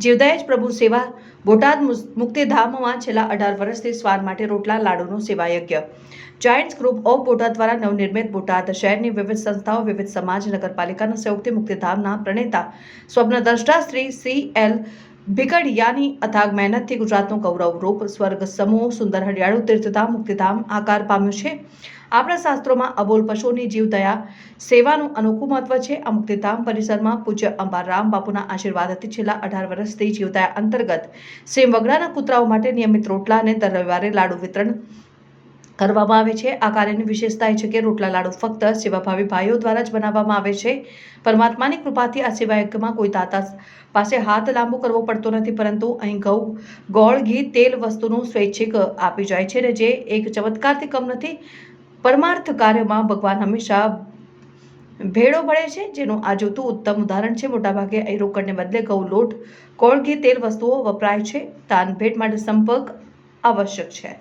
જીવદયા જ પ્રભુ સેવા બોટાદ મુક્તિધામમાં છેલ્લા અઢાર વર્ષથી સ્વાર માટે રોટલા, લાડુનો સેવા યજ્ઞ જાયન્ટ્સ ગ્રુપ ઓફ બોટાદ દ્વારા નવનિર્મિત બોટાદ શહેરની વિવિધ સંસ્થાઓ, વિવિધ સમાજ, નગરપાલિકાના સંયુક્ત મુક્તિધામના પ્રણેતા, સ્વપ્નદ્રષ્ટા શ્રી સી એલ ભીકડિયાની અથાગ મહેનતથી ગુજરાતનું ગૌરવ રૂપ સ્વર્ગ સમૂહ સુંદર હરિયાળું તીર્થધામ મુક્તિધામ આકાર પામ્યું છે. આપણા શાસ્ત્રોમાં અબોલ પશુઓની જીવદયા સેવાનું અનોખું મહત્વ છે. આ મુક્તિધામ પરિસરમાં પૂજ્ય અંબારામ બાપુના આશીર્વાદથી છેલ્લા અઢાર વર્ષથી જીવદયા અંતર્ગત. સેમ વગડાના કૂતરાઓ માટે નિયમિત રોટલા અને દર રવિવારે લાડુ વિતરણ કરવામાં આવે છે. આ કાર્યની વિશેષતા એ છે કે રોટલા લાડુ ફક્ત સેવાભાવી ભાઈઓ દ્વારા જ બનાવવામાં આવે છે. પરમાત્માની કૃપાથી આ સેવાયજ્ઞમાં કોઈ દાતા પાસે હાથ લાંબો કરવો પડતો નથી, પરંતુ અહીં ઘઉં, ગોળ, ઘી, તેલ વસ્તુનું સ્વૈચ્છિક આપી જાય છે અને જે એક ચમત્કારથી કમ નથી. પરમાર્થ કાર્યમાં ભગવાન હંમેશા ભેળો ભળે છે, જેનું આ જોતું ઉત્તમ ઉદાહરણ છે. મોટાભાગે અહીં રોકડને બદલે ઘઉં, લોટ, ગોળ, ઘી, તેલ વસ્તુઓ વપરાય છે. દાન ભેટ માટે સંપર્ક આવશ્યક છે.